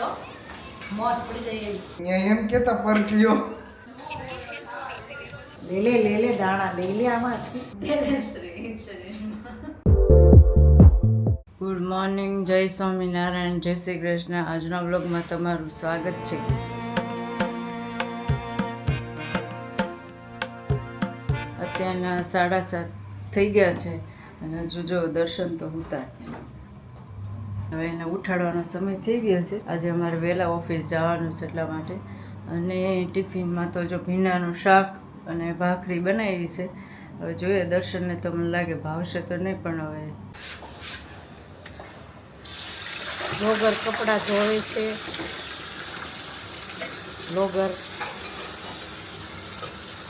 જો મોજ પડી જાય એવી એમ કેતા પરક્યો લે લે લે લે દાણા લે લે આમાંથી. બેલેન્સ રહે શરીરમાં. ગુડ મોર્નિંગ જય સ્વામિનારાયણ જય શ્રી કૃષ્ણ. આજના બ્લોગમાં તમારું સ્વાગત છે. અત્યારના સાડા સાત થઈ ગયા છે અને હજુ જો દર્શન તો હોતા જ છે. હવે એને ઉઠાડવાનો સમય થઈ ગયો છે. આજે અમારે વહેલા ઓફિસ જવાનું છે એટલા માટે. અને ટિફિનમાં તો જો ભીંડાનું શાક અને ભાખરી બનાવી છે. હવે જોઈએ, દર્શનને તો મને લાગે ભાવશે તો નહીં, પણ હવે લોગર કપડાં ધોવે છે. લોગર.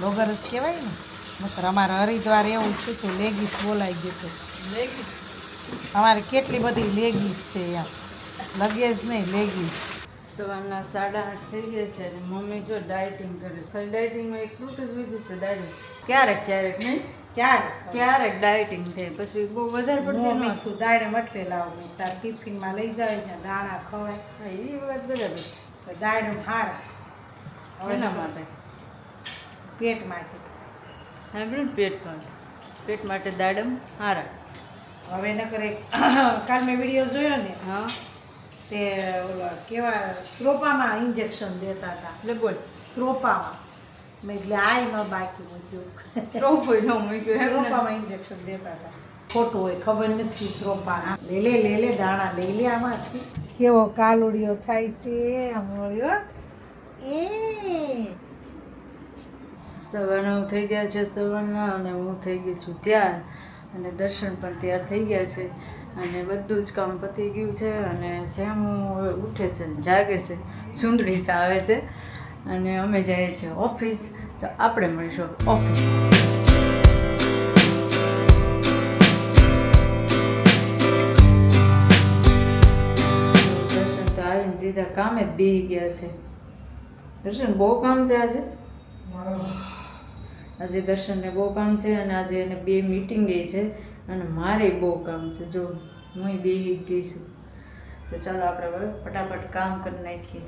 લોગર જ કહેવાય ને? નકર અમારે હરિદ્વાર એવું થયું હતું લેગીસ બોલાઈ ગયું હતું અમારે કેટલી બધી લેગીસ છે એમ. લગેજ નહીં લેગીસ સવારના સાડા આઠ થઈ ગયા છે અને મમ્મી જો ડાયટિંગ કરે. ખાલી ડાયટિંગમાં એક ફ્રૂટ જ લીધું છે ડાયરેક્ટ ક્યારેક ક્યારેક નહીં? ક્યારેક? ક્યારેક ડાયટિંગ થાય. પછી બહુ વધારે પડતી ન મમ્મી તું દાડે મટલે લાવ. તાર ટિફિનમાં લઈ જાય છે દાણા ખવાય. એ વાત બરાબર. તો હારા. એના માટે? પેટ માટે. સાંભળ્યું ને પેટ માટે? પેટ માટે દાડમ હારા. હવે નકર એક કાલ મેં વીડિયો જોયો ને હા. તે ઓલા કેવા ક્રોપામાં ઇન્જેક્શન દેતા હતા. એટલે બોલ. ક્રોપામાં. મેં એટલે ન બાકી મૂક્યું ટ્રોફોય ન મૂક્યું ક્રોપામાં ઇન્જેક્શન દેતા હતા. ખોટું હોય ખબર નથી ક્રોપા લે લે લે લે દાણા લઈ લે આમાંથી. કેવો કાલુડિયો થાય છે આમ એ. સવા નવ થઈ ગયા છે સવારના અને હું થઈ ગઈ છું તૈયાર. અને દર્શન પણ તૈયાર થઈ ગયા છે. અને બધું જ કામ પતી ગયું છે અને શ્યામ હવે ઉઠે છે જાગે છે. સુંદરી આવે છે. અને અમે જઈએ છીએ ઓફિસ. તો આપણે મળીશું ઓફિસ. દર્શન તો આવીને સીધા કામે જ બેસી ગયા છે. દર્શન બહુ કામ છે આજે? આજે દર્શનને બહુ કામ છે અને આજે એને બે મીટિંગ છે અને મારે બહુ કામ છે. જો, હું બે ગઈ છું. તો ચાલો આપણે હવે ફટાફટ કામ કરી નાખીએ.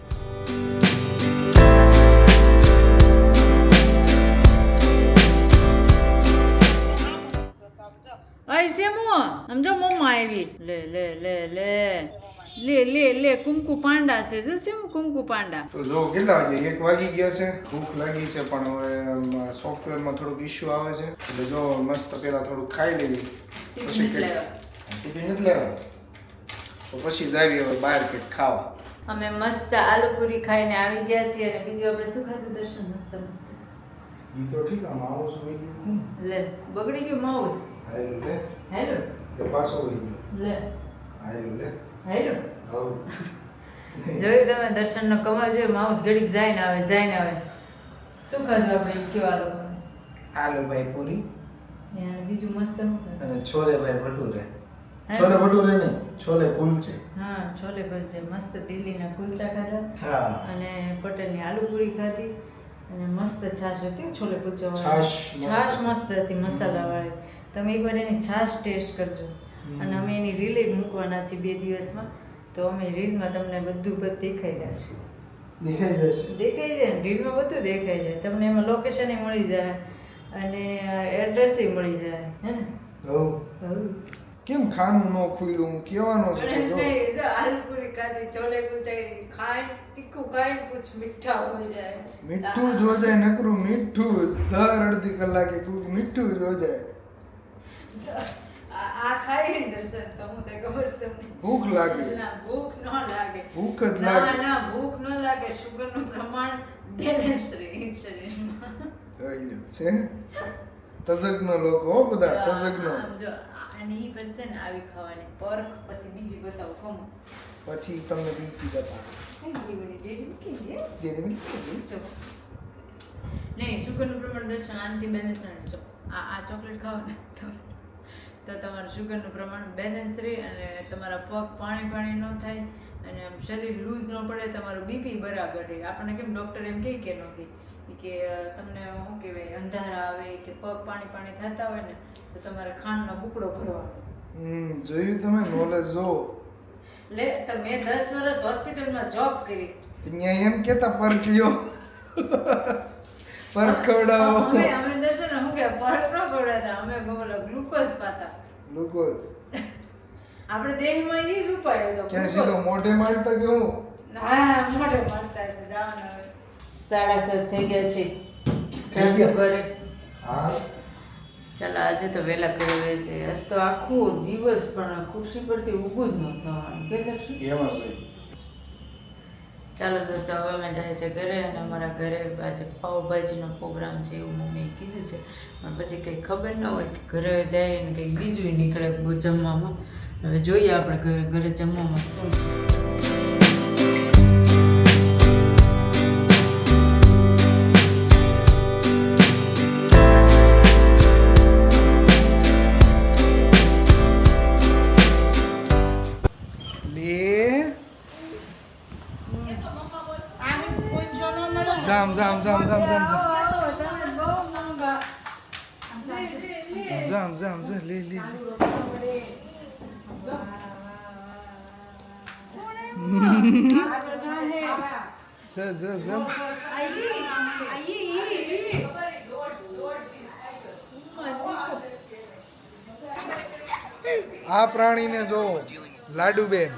અય સેમુ સમજો મમ્મા આવી. લે લે લે લે. લે લે લે કુમકુ પાંડા છે જો શું કુમકુ પાંડા? તો જો કેટલા વાગે? એક વાગી ગયા છે. ભૂખ લાગી છે પણ હવે સોફ્ટવેરમાં થોડુંક ઇશ્યુ આવે છે. એટલે જો મસ્ત પેલા થોડું ખાઈ લેવી. પછી ટિફિન ટિફિન નથી લેવા. તો પછી જાવી હવે બહાર કંઈક ખાવા. અમે મસ્ત આલુ પૂરી ખાઈને આવી ગયા છીએ અને બીજું આપણે શું ખાધું? દર્શન મસ્ત મસ્ત. ઈ તો ઠીક આ માઉસ હોય ગયું? લે બગડી ગયું માઉસ હેલો લે. હેલો. પાછો હોય ગયો. લે. હેલો લે. જોયું તમે દર્શનનો કમર છે માઉસ ઘડીક જાય ને આવે જાય ને આવે. શું ખાધું આપણે? કયો આ આલુ ભાઈ પૂરી. બીજું મસ્ત અને છોલે ભાઈ ભટુરે. છોલે ભટુરે નહીં છોલે કુલચે હા છોલે કુલચે મસ્ત દિલ્હીના કુલચા ખાધા. અને પટેલની આલુ પૂરી ખાધી. અને મસ્ત છાશ હતી છોલે કુલચા છાશ મસ્ત. છાશ મસ્ત હતી મસાલાવાળી. તમે એકવાર એની છાશ ટેસ્ટ કરજો. અને અમે એની રીલ મૂકવાના છીએ બે દિવસમાં તો અમે રીલમાં તમને બધું બધું દેખાઈ જશે. દેખાઈ જશે. દેખાઈ જાય રીલમાં બધું દેખાઈ જાય. તમને એમાં લોકેશન મળી જાય અને એડ્રેસ મળી જાય હે? ને કેમ ખાનું ન ખુલ્યું હું છે જો નહીં, જો આલુ પૂરી ખાધી છોલે ખાય તીખું ખાય પૂછ મીઠા હોય જાય. મીઠું જો જાય નકરું મીઠું જ. દર અડધી કલાકે મીઠું જો જાય. આ ખાઈ દર્શન તો હું તો ખબર તમને. ભૂખ લાગે. ના ભૂખ ન લાગે. ભૂખ જ ના લાગે. ના ભૂખ ન લાગે. શુગરનું પ્રમાણ બેલેન્સ રહે શરીરમાં. થઈ છે? તજજ્ઞ લોકો હો બધા તજજ્ઞ. જો આવી ખાવાની પરખ પછી બીજી બતાવું ખમો. પછી તમને બીજી બતા કઈ બધી બધી ડેરી મૂકી. જો. નહીં શુગરનું પ્રમાણ દર્શન આનથી બેલેન્સ રહે જો. આ આ ચોકલેટ ખાઓ ને તો તમારું શુગરનું પ્રમાણ બેલેન્સ રહે અને તમારા પગ પાણી પાણી ન થાય અને આમ શરીર લૂઝ ન પડે તમારું બીપી બરાબર રહે. આપણને કેમ ડૉક્ટર એમ કહે કે ન કહે? કે તમને શું કહેવાય અંધારા આવે કે પગ પાણી પાણી થતા હોય ને તો તમારે ખાંડનો બુકડો ભરવાનો. જોયું તમે નોલેજ જો. લે તો મેં દસ વર્ષ હોસ્પિટલમાં જોબ કરી. અહીંયા એમ કેતા પરખ્યો. પરખવડાવો. અમે કે પરખ ન ખવડાવતા અમે ગોલો ગ્લુકોઝ પાતા. ગ્લુકોઝ. આપણે દેહમાં ઈ જ ઉપાય હતો ક્યાં સીધો મોઢે મારતા કેવું હા? મોઢે મારતા છે જાવ સાડા સાત થઈ ગયા છે. થઈ કરે હા. ચાલો આજે તો વહેલા કરે છે. આજ તો આખો દિવસ પણ ખુરશી પરથી ઊભું જ ન થવાનું. કે શું? એમાં શું? ચાલો દોસ્તો, હવે અમે જાય છે ઘરે અને અમારા ઘરે આજે પાઉભાજીનો પ્રોગ્રામ છે એવું મમ્મીએ કીધું છે. પણ પછી કંઈ ખબર ન હોય કે ઘરે જાય ને કંઈક બીજું નીકળે જમવામાં હવે જોઈએ આપણે ઘરે ઘરે જમવામાં શું છે. મળે જામ જામ જામ જામ જામ જામ બહુ જામ જામ જા લે લે જા જા જા આ પ્રાણીને જો લાડુબેન.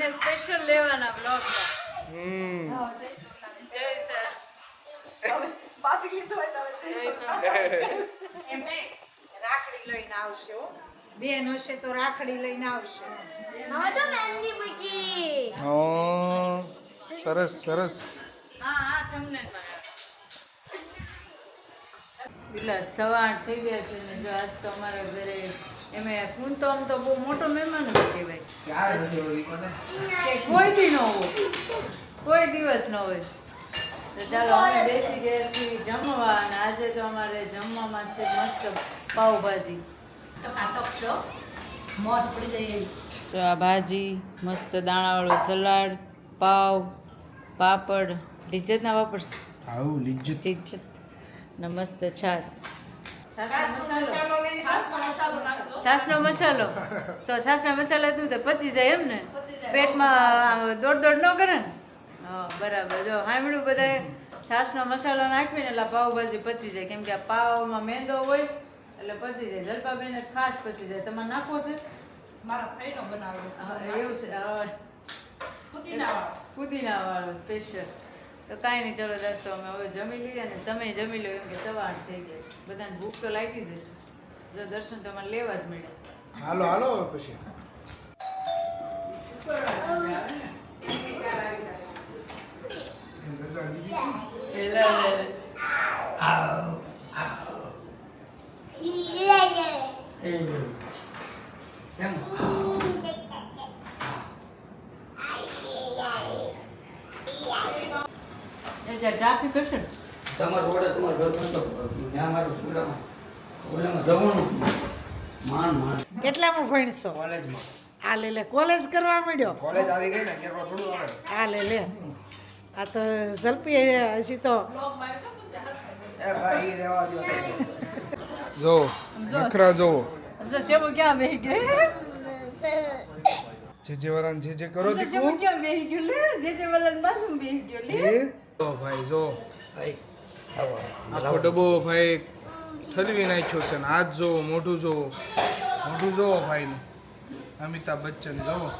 એને સ્પેશિયલ લેવાના બ્લોગ હમ જય સર રાખડી લઈને આવશે હો બેન હશે તો રાખડી લઈને આવશે હવે તો મહેંદી મૂકી ઓ સરસ સરસ હા હા તમને પેલા સવા આઠ થઈ ગયા છે ને જો આજ તો અમારા ઘરે એમે હું તો આમ તો બહુ મોટો મહેમાન જ કહેવાય કોઈ બી ન હોય. કોઈ દિવસ ન હોય. તો ચાલો અમે બેસી ગયા છીએ જમવા અને આજે તો અમારે જમવામાં છે મસ્ત પાઉભાજી. તો કાટક છો મોજ પડી જાય તો આ ભાજી મસ્ત દાણાવાળું સલાડ પાવ પાપડ. લિજ્જતના વાપરશે? આવું લિજ્જત. લિજ્જત. ને છાસ. છાશ મસાલો. તો છાશના મસાલા તું તો પચી જાય એમ ને? પેટમાં દોડ દોડ ન કરે ને? હા બરાબર. જો સાંભળ્યું બધાએ. છાસનો મસાલો નાખીને એટલે પાવભાજી પચી જાય. કેમ કે આ પાવમાં મેંદો હોય એટલે પચી જાય. જલપાબેન ખાસ પચી જાય. તમારે નાખવો છે? મારા ફ્રેન્ડો બનાવેલો એવું છે. હા. ફુદીના વાળો પુદીના વાળો સ્પેશિયલ તો કાંઈ નહીં ચલો દોસ્તો અમે હવે જમી લઈએ અને તમે જમી લો એમ કે સવાર થઈ ગયા બધાને ભૂખ તો લાગી જ હશે. જો દર્શન તમારે લેવા જ મળે હાલો હાલો હવે પછી. એ જ્યાં ટ્રાફિક હશે ને? તમારા રોડે તમારે ઘર ત્યાં મારું છોકરામાં ઓલામાં જવાનું માન માન. કેટલામાં ભણશો? કોલેજમાં. આ લે લે કોલેજ કરવા માંડ્યો? કોલેજ આવી ગઈ ને કેટલો થોડું આવે. આ લે લે. આ તો ઝડપી હજી તો એ ભાઈ રહેવા દો જો નખરા જો. જો ક્યાં બેહી ગયો? જે જે વરાન જે જે કરો દીકુ. ક્યાં બેહી ગયો? લે જે જે વરાન બાજુ બેહી ગયો લે. ભાઈ જો. આખો ડબ્બો ભાઈ ઠલવી નાખ્યો છે ને. હાથ જોવો મોઢું જોવો. મોઢું જોવો ભાઈનું. અમિતાભ બચ્ચન જોવો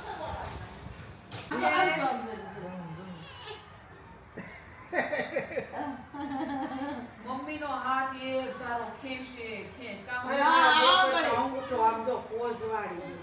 મમ્મીનો હાથ એક તારો ખેંચે ખેંચ. કામ આમ જો પોઝ વાળી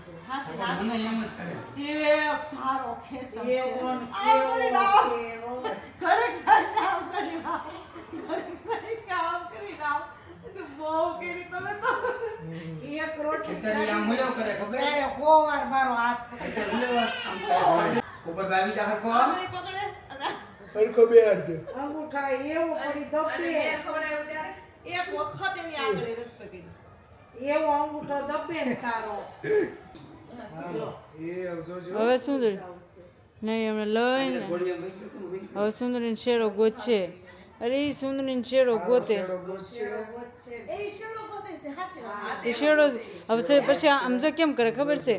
એક વખત એની આગળ એ પકડી. એવો અંગૂઠો દબે ને તારો. હવે સુંદર નહીં હમણાં લઈને. હવે સુંદરીને શેરો ગોતશે. અરે એ સુંદરી શેરો ગોતે. શેડો એ શેરો હવે પછી આમ જો કેમ કરે ખબર છે?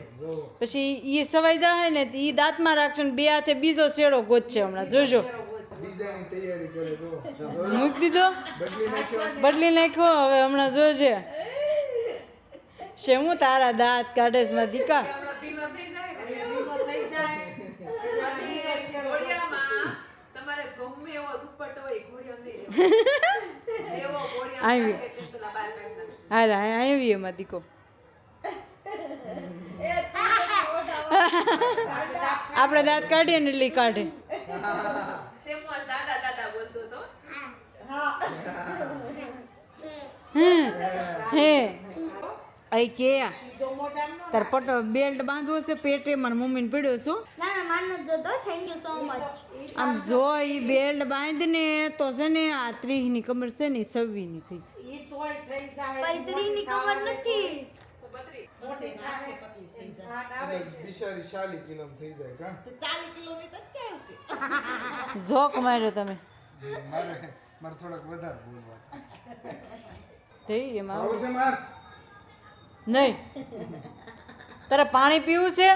પછી એ સવાઈ જાય ને એ દાંતમાં રાખશે ને બે હાથે બીજો શેડો ગોતશે હમણાં. જોજો. બીજાની તૈયારી કરે જો. મૂકી દીધો? બદલી નાખ્યો? હવે હમણાં જોજે. શેમું તારા દાંત કાઢે છે મારા દીકા. હાલ આવી એમાં દીકો. આપણે દાંત કાઢીએ ને એટલે કાઢે. હતો હે. અહીં કે. તાર પટ બેલ્ટ બાંધવો છે પેટે મને મમ્મીને પડ્યો છું. ના ના થેન્ક યુ સો મચ આમ જો એ બેલ્ટ બાંધને તો છે ને આ ત્રીસની કમર છે ને સવ્વીની થઈ જાય. ઈ તોય થઈ જાય. પૈતરીની કમર નથી. છે. છે? જોક માર્યો તમે. મારે મારે થોડાક વધારે બોલવા. થઈ એમાં છે નહીં. તારે પાણી પીવું છે?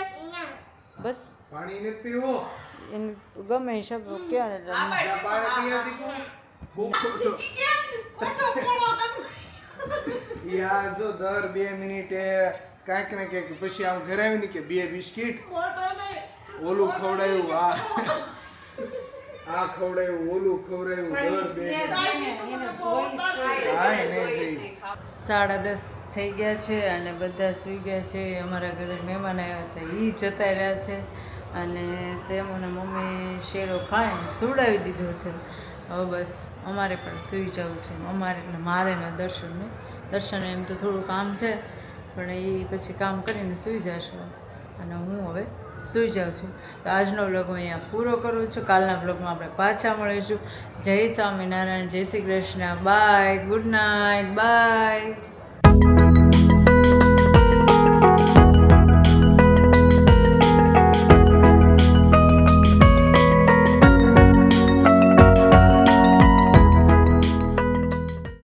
બસ. પાણી ને પીવું. એને ગમે એ શબ્દો ઈ આ જો દર બે મિનિટે કાંઈક ને કંઈક પછી આમ ઘરે આવીને કે બે બિસ્કિટ. ઓલું ખવડાયું આ. આ ખવડાયું ઓલું ખવડાયું દર બે સાડા દસ. થઈ ગયા છે અને બધા સૂઈ ગયા છે. અમારા ઘરે મહેમાન આવ્યા હતા. એ જતા રહ્યા છે અને સેમ અને મમ્મી શેરો ખાઈને સુવડાવી દીધો છે. હવે બસ અમારે પણ સૂઈ જવું છે. અમારે એટલે મારે ને દર્શનને દર્શન એમ તો થોડું કામ છે, પણ એ પછી કામ કરીને સૂઈ જશે. અને હું હવે સૂઈ જાઉં છું. તો આજનો વ્લોગ હું અહીંયા પૂરો કરું છું. કાલના વ્લોગમાં આપણે પાછા મળીશું. Jai Swaminarayan, Jai Shri Krishna. Bye, good night, bye.